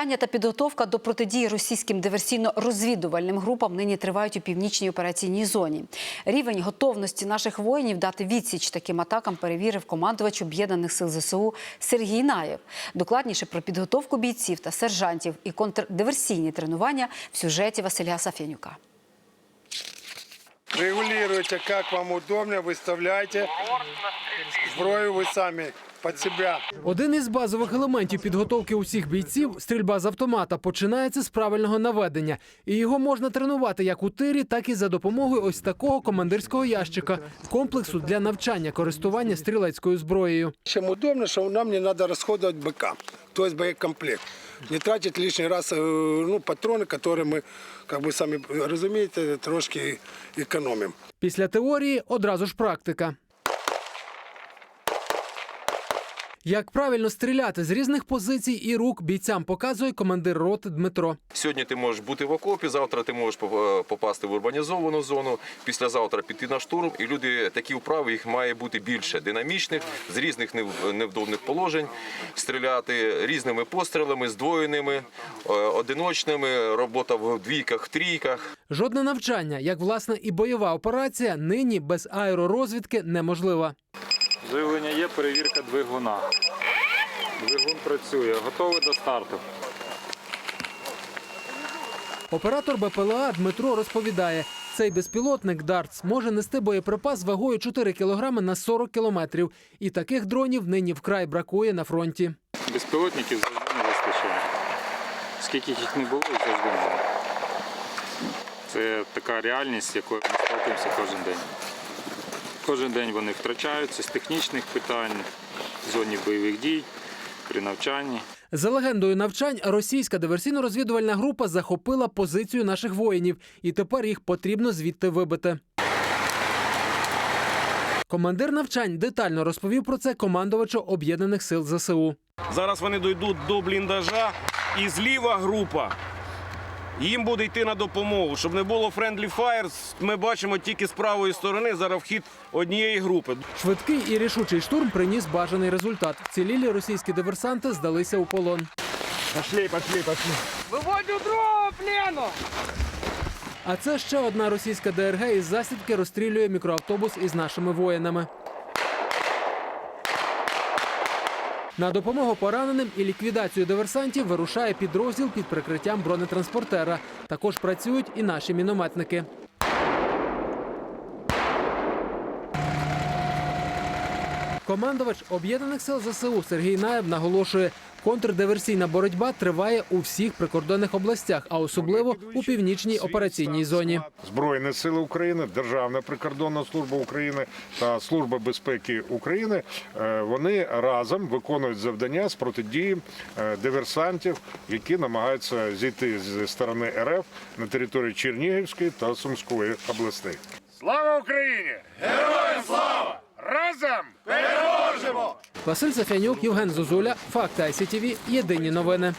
Та підготовка до протидії російським диверсійно-розвідувальним групам нині тривають у північній операційній зоні. Рівень готовності наших воїнів дати відсіч таким атакам перевірив командувач об'єднаних сил ЗСУ Сергій Наєв. Докладніше про підготовку бійців та сержантів і контрдиверсійні тренування в сюжеті Василя Сафянюка. Регулируйте, как вам удобно, выставляйте. Зброю вы сами под себя. Один із базових елементів підготовки усіх бійців стрільба з автомата починається з правильного наведення, і його можна тренувати як у тирі, так і за допомогою ось такого командирського ящика комплексу для навчання користування стрілецькою зброєю. Чем удобно, что нам не надо расходовать БК, то есть боекомплект. Не тратить лишний раз э, ну, патроны, которые мы, как бы сами разумеете, трошки экономим. Після теорії одразу ж практика. Як правильно стріляти з різних позицій і рук бійцям показує командир роти Дмитро. Сьогодні ти можеш бути в окопі, завтра ти можеш попасти в урбанізовану зону, післязавтра піти на штурм. І люди такі вправи їх має бути більше динамічних, з різних нев- невдобних положень, стріляти різними пострілами, здвоєними, е, одиночними, робота в двійках, трійках. Жодне навчання, як власне і бойова операція, нині без аеророзвідки неможлива. Живлення є, перевірка двигуна. Двигун працює, готовий до старту. Оператор БПЛА Дмитро розповідає, цей безпілотник Дартс може нести боєприпас вагою 4 кг на 40 кілометрів. І таких дронів нині вкрай бракує на фронті. Безпілотників завжди не вистачає. Скільки їх не було, завжди було. Це така реальність, з якою ми сталкуємося кожен день. Кожен день вони втрачаються з технічних питань, в зоні бойових дій, при навчанні. За легендою навчань, російська диверсійно-розвідувальна група захопила позицію наших воїнів, і тепер їх потрібно звідти вибити. Командир навчань детально розповів про це командувачу об'єднаних сил ЗСУ. Зараз вони дійдуть до бліндажа, і зліва група. Їм буде йти на допомогу. Щоб не було friendly fire, ми бачимо тільки з правої сторони зараз вхід однієї групи. Швидкий і рішучий штурм приніс бажаний результат. Цілілі російські диверсанти здалися у полон. А це ще одна російська ДРГ із засідки розстрілює мікроавтобус із нашими воїнами. На допомогу пораненим і ліквідацію диверсантів вирушає підрозділ під прикриттям бронетранспортера. Також працюють і наші мінометники. Командувач об'єднаних сил ЗСУ Сергій Наєв наголошує, контрдиверсійна боротьба триває у всіх прикордонних областях, а особливо у північній операційній зоні. Збройні сили України, Державна прикордонна служба України та Служба безпеки України е, вони разом виконують завдання з протидії е, диверсантів, які намагаються зійти з сторони РФ на території Чернігівської та Сумської областей. Слава Україні! Героям слава! Разом! Василь Сафянюк, Євген Зозуля, Факт ICTV, Єдині новини.